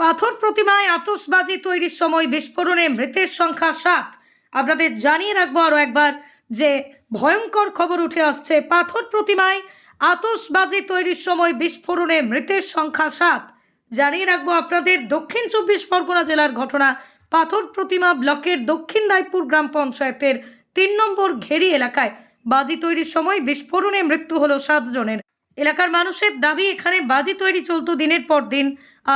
পাথর প্রতিমায় আতসবাজি তৈরির সময় বিস্ফোরণে মৃতের সংখ্যা সাত। আপনাদের জানিয়ে রাখব আরও একবার যে ভয়ঙ্কর খবর উঠে আসছে। পাথর প্রতিমায় আতসবাজি তৈরির সময় বিস্ফোরণে মৃতের সংখ্যা সাত। জানিয়ে রাখব আপনাদের দক্ষিণ চব্বিশ পরগনা জেলার ঘটনা। পাথর প্রতিমা ব্লকের দক্ষিণ রায়পুর গ্রাম পঞ্চায়েতের তিন নম্বর ঘেরি এলাকায় বাজি তৈরির সময় বিস্ফোরণে মৃত্যু হলো সাতজনের। এলাকার মানুষের দাবি, এখানে বাজি তৈরি চলতো দিনের পর দিন।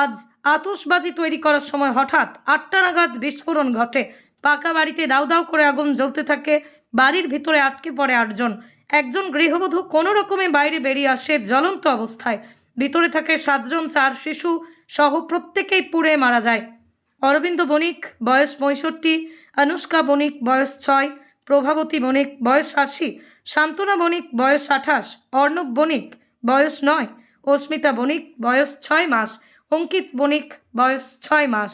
আজ আতসবাজি তৈরি করার সময় হঠাৎ আটটা নাগাদ বিস্ফোরণ ঘটে। পাকা বাড়িতে দাউ দাউ করে আগুন জ্বলতে থাকে। বাড়ির ভিতরে আটকে পড়ে আটজন। একজন গৃহবধূ কোনো রকমে বাইরে বেরিয়ে আসে জ্বলন্ত অবস্থায়। ভিতরে থাকে সাতজন, চার শিশু সহ প্রত্যেকেই পুড়ে মারা যায়। অরবিন্দ বণিক, বয়স পঁয়ষট্টি, অনুষ্কা বণিক, বয়স ছয়, প্রভাবতী বণিক, বয়স আশি, শান্তনা বণিক, বয়স আঠাশ, অর্ণব বণিক বয়স নয়। অস্মিতা বণিক বয়স ছয় মাস। অঙ্কিত বণিক বয়স ছয় মাস।